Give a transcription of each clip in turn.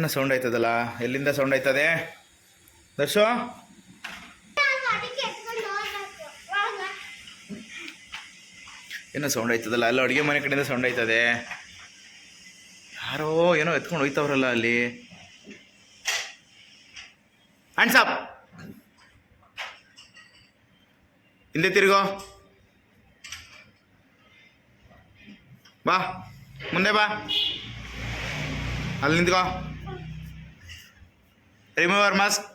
ಏನೋ ಸೌಂಡ್ ಆಯ್ತದಲ್ಲ? ಎಲ್ಲಿಂದ ಸೌಂಡ್ ಆಯ್ತದೆ? ದರ್ಶು? ಏನೋ ಸೌಂಡ್ ಆಯ್ತದಲ್ಲ? ಅಲ್ಲ, ಅಡುಗೆ ಮನೆ ಕಡೆಯಿಂದ ಸೌಂಡ್ ಆಯ್ತದೆ. ಯಾರೋ ಏನೋ ಎತ್ಕೊಂಡು ಹೋಯ್ತವ್ರಲ್ಲ ಅಲ್ಲಿ. ಅಣ್ಸಾಪ್ ಹಿಂದೆ ತಿರುಗೋ. ಬಾ, ಮುಂದೆ ಬಾ. ಅಲ್ಲಿ ನಿಂತ್ಕೋ. ರಿಮೂವರ್ ಮಾಸ್ಕ್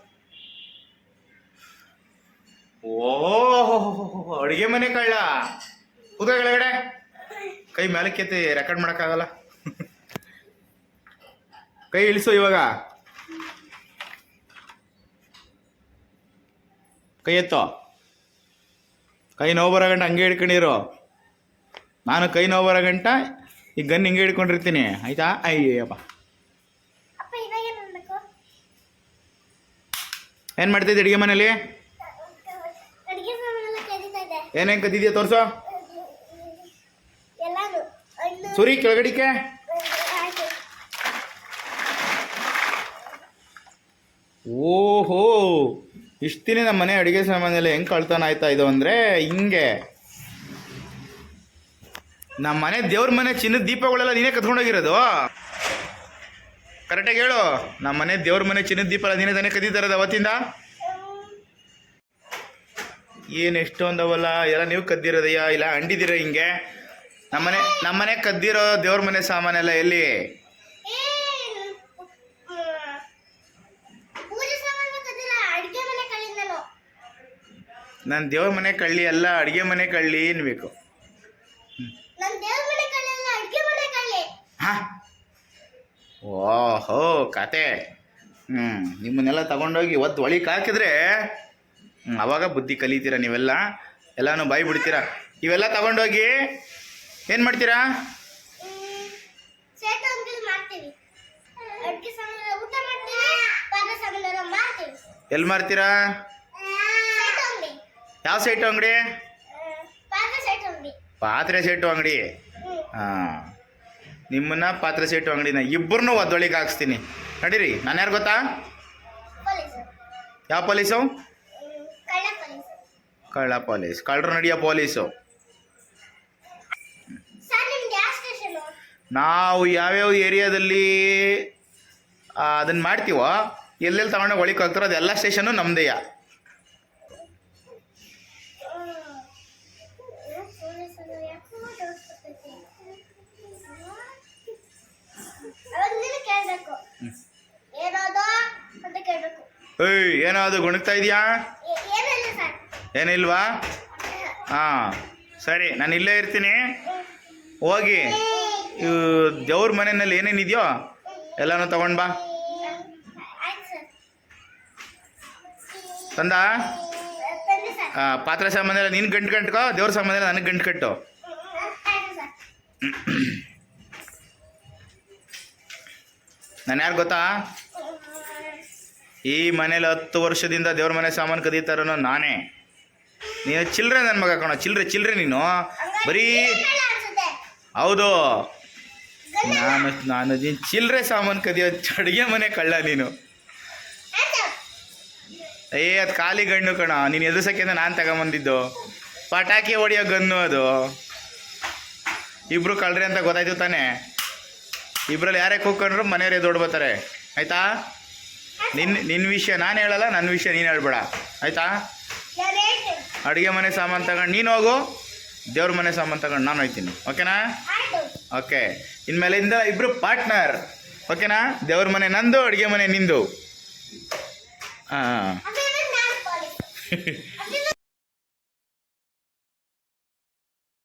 ಓ ಅಡುಗೆ ಮನೆ ಕಳ್ಳ ಕೂತ ಕೆಳಗಡೆ ಕೈ ಮೇಲಕ್ಕೆತ್ತಿ ರೆಕಾರ್ಡ್ ಮಾಡೋಕ್ಕಾಗಲ್ಲ ಕೈ ಇಳಿಸು ಇವಾಗ ಕೈ ಎತ್ತೋ ಕೈ ನೋವು ಬರೋ ಗಂಟ ಹಂಗೆ ಹಿಡ್ಕೊಂಡಿರು ನಾನು ಕೈ ನೋವು ಬರೋ ಗಂಟ ಈ ಗನ್ ಹಿಂಗೆ ಹಿಡ್ಕೊಂಡಿರ್ತೀನಿ ಆಯ್ತಾ ಅಯ್ಯಪ್ಪ ಅಪ್ಪ ಇವಾಗ ಏನು ಅನ್ಬೇಕು ಏನು ಮಾಡ್ತಿದ್ದೆ ಅಡುಗೆ ಮನೇಲಿ? ಏನೇನು ಕದ್ದಿದ್ಯಾ ತೋರಿಸೋ. ಸುರಿ ಕೆಳಗಡಿಕೆ? ಓಹೋ ಇಷ್ಟು ದಿನ ನಮ್ಮ ಮನೆ ಅಡುಗೆ ಸಾಮಾನೆಲ್ಲ ಹೆಂಗೆ ಕಳ್ತಾನ ಆಯ್ತಾ ಇದು ಅಂದರೆ ಹಿಂಗೆ. ನಮ್ಮ ಮನೆ ದೇವ್ರ ಮನೆ ಚಿನ್ನದ ದೀಪಗಳೆಲ್ಲ ನೀನೇ ಕತ್ಕೊಂಡೋಗಿರೋದು ಕರೆಕ್ಟಾಗಿ ಹೇಳು. ನಮ್ಮ ಮನೆ ದೇವ್ರ ಮನೆ ಚಿನ್ನದ ದೀಪ ದಿನ ತಾನೇ ಕದ್ದಿದ್ದಾರದು ಅವತ್ತಿಂದ? ಏನು ಎಷ್ಟೊಂದವಲ್ಲ ಎಲ್ಲ ನೀವು ಕದ್ದಿರೋದಯ್ಯ? ಇಲ್ಲ ಅಂಡಿದಿರ ಹಿಂಗೆ? ನಮ್ಮನೆ ನಮ್ಮನೆ ಕದ್ದಿರೋ ದೇವ್ರ ಮನೆ ಸಾಮಾನೆಲ್ಲ ಎಲ್ಲಿ ನನ್ನ ದೇವ್ರ ಮನೆ ಕಳ್ಳಿ ಅಲ್ಲ ಅಡುಗೆ ಮನೆ ಕಳ್ಳಿ ಅನ್ಬೇಕು ಹಾ. ಓಹೋ ಕತೆ. ಹ್ಞೂ ನಿಮ್ಮನ್ನೆಲ್ಲ ತಗೊಂಡೋಗಿ ಒದ್ದು ಒಳಿಕ್ ಹಾಕಿದ್ರೆ ಅವಾಗ ಬುದ್ಧಿ ಕಲಿತೀರ ನೀವೆಲ್ಲ? ಎಲ್ಲನೂ ಬಾಯಿ ಬಿಡ್ತೀರಾ ಇವೆಲ್ಲ ತಗೊಂಡೋಗಿ ಏನು ಮಾಡ್ತೀರಾ? ಎಲ್ಲಿ ಮಾರ್ತೀರಾ ಯಾವ ಸೈಟು ಅಂಗಡಿ? ಪಾತ್ರೆ ಸೈಟು ಅಂಗಡಿ. ಪಾತ್ರೆ ಸೆಟ್ಟು ಅಂಗಡಿ. ಹಾಂ. ನಿಮ್ಮನ್ನ ಪಾತ್ರ ಸೇಟು ಅಂಗಡಿನ ಇಬ್ಬರನ್ನೂ ಒದ್ದೊಳಿಗೆ ಹಾಕ್ಸ್ತೀನಿ. ನಡೀರಿ ನಾನು ಯಾರು ಗೊತ್ತಾ? ಯಾವ ಪೊಲೀಸು? ಕಳ್ಳ ಪೊಲೀಸು ಕಳ್ಳ ಪೊಲೀಸ್. ಕಳ್ಳರು ನಡೆಯೋ ಪೊಲೀಸು. ಸ್ಟೇಷನು? ನಾವು ಯಾವ್ಯಾವ ಏರಿಯಾದಲ್ಲಿ ಅದನ್ನು ಮಾಡ್ತೀವೋ ಎಲ್ಲೆಲ್ಲಿ ತಗೊಂಡೋಗಿ ಒಳಗೆ ಹೋಗ್ತಾರೋ ಅದೆಲ್ಲ ಸ್ಟೇಷನ್ನು ನಮ್ಮದೇಯ ಏಯ್ ಏನೋ ಅದು ಗುಣಗ್ತಾ ಇದೆಯಾ? ಏನಿಲ್ವಾ? ಹಾಂ, ಸರಿ, ನಾನು ಇಲ್ಲೇ ಇರ್ತೀನಿ. ಹೋಗಿ. ದೇವ್ರ ಮನೆಯಲ್ಲಿ ಏನೇನಿದೆಯೋ ಎಲ್ಲನೂ ತಗೊಂಡು ಬಾ. ತಂದ? ಪಾತ್ರ ಸಾಮಾನ್ಯ ನೀನು ಗಂಟು ಕಟ್ಕೋ, ದೇವ್ರ ಸಾಮಾನ್ಯ ನನಗೆ ಗಂಟು ಕಟ್ಟು. ನಾನು ಯಾರು ಗೊತ್ತಾ? ಈ ಮನೇಲಿ ಹತ್ತು ವರ್ಷದಿಂದ ದೇವ್ರ ಮನೆ ಸಾಮಾನು ಕದೀತಾರನೋ ನಾನೇ. ನೀನು ಚಿಲ್ಲರೆ ನನ್ನ ಮಗ ಕಣೋ ಚಿಲ್ಲರೆ ಚಿಲ್ಲರೆ ನೀನು. ಬರೀ ಹೌದು. ನಾನು ನಾನು ನೀನು ಚಿಲ್ಲರೆ ಸಾಮಾನು ಕದಿಯೋ ಅಡುಗೆ ಮನೆ ಕಳ್ಳ ನೀನು. ಏ ಅದು ಖಾಲಿ ಗಣ್ಣು ಕಣ ನೀನು ಎದುರ್ಸಕ್ಕೆ ನಾನು ತಗೊಂಬಂದಿದ್ದು. ಪಟಾಕಿ ಹೊಡಿಯೋ ಗನ್ನು ಅದು. ಇಬ್ರು ಕಳ್ರಿ ಅಂತ ಗೊತ್ತಾಯ್ತು ತಾನೇ. ಇಬ್ಬರಲ್ಲಿ ಯಾರೇ ಕೂತ್ಕೊಂಡ್ರು ಮನೆಯವ್ರು ಎದ್ದು ಆಯ್ತಾ? ನಿನ್ನ ನಿನ್ನ ವಿಷಯ ನಾನು ಹೇಳಲ್ಲ ನನ್ನ ವಿಷಯ ನೀನು ಹೇಳ್ಬೇಡ. ಆಯ್ತಾ? ಅಡುಗೆ ಮನೆ ಸಾಮಾನು ತಗೊಂಡು ನೀನು ಹೋಗು. ದೇವ್ರ ಮನೆ ಸಾಮಾನು ತಗೊಂಡು ನಾನು ಹೋಗ್ತೀನಿ. ಓಕೆನಾ? ಓಕೆ. ಇನ್ಮೇಲಿಂದ ಇಬ್ಬರು ಪಾರ್ಟ್ನರ್. ಓಕೆನಾ? ದೇವ್ರ ಮನೆ ನಂದು ಅಡುಗೆ ಮನೆ ನಿಂದು. ಹಾಂ